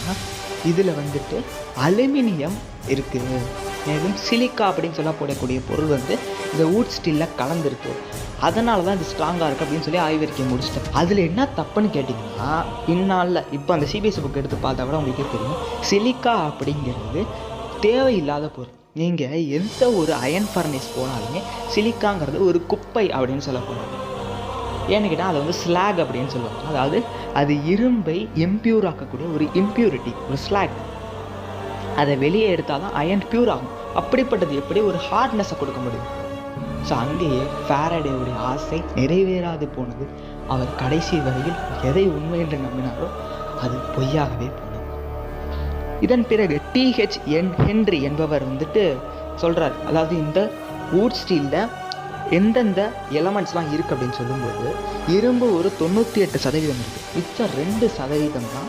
பார்த்தீங்கன்னா இதில் வந்துட்டு அலுமினியம் இருக்குது மேலும் சிலிக்கா அப்படின்னு சொல்லப்படக்கூடிய பொருள் வந்து இந்த வூட் ஸ்டீலில் கலந்துருக்கு. அதனால தான் இது ஸ்ட்ராங்காக இருக்குது அப்படின்னு சொல்லி ஆய்வறிக்கை முடிச்சிட்டேன். அதில் என்ன தப்புன்னு கேட்டிங்கன்னா பின்னால் இப்போ அந்த சிபிஎஸ்சி புக் எடுத்து பார்த்தா கூட உங்களுக்கே தெரியும். சிலிக்கா அப்படிங்கிறது தேவையில்லாத பொருள். நீங்கள் எந்த ஒரு அயன் ஃபர்னேஸ் போனாலுமே சிலிக்காங்கிறது ஒரு குப்பை அப்படின்னு சொல்லப்படுறது ஏன்னு கேட்டால் அதை வந்து ஸ்லாக் அப்படின்னு சொல்லுவாங்க. அதாவது அது இரும்பை இம்ப்யூர் ஆக்கக்கூடிய ஒரு இம்ப்யூரிட்டி ஒரு ஸ்லாக் அதை வெளியே எடுத்தால் தான் அயன் பியூர் ஆகும். அப்படிப்பட்டது எப்படி? ஒரு ஹார்ட்னஸை கொடுக்க முடியும். ஸோ அங்கேயே ஃபேரடேவுடைய ஆசை நிறைவேறாது போனது. அவர் கடைசி வரையில் எதை உண்மை என்று நம்பினாரோ அது பொய்யாகவே போனது. இதன் பிறகு டிஹெச் என் ஹென்றி என்பவர் வந்துட்டு சொல்கிறார் அதாவது இந்த வூட் ஸ்டீலில் எந்தெந்த எலமெண்ட்ஸ்லாம் இருக்குது அப்படின்னு சொல்லும்போது இரும்பு ஒரு தொண்ணூற்றி எட்டு சதவீதம் இருக்குது மிச்சம் ரெண்டு சதவீதம் தான்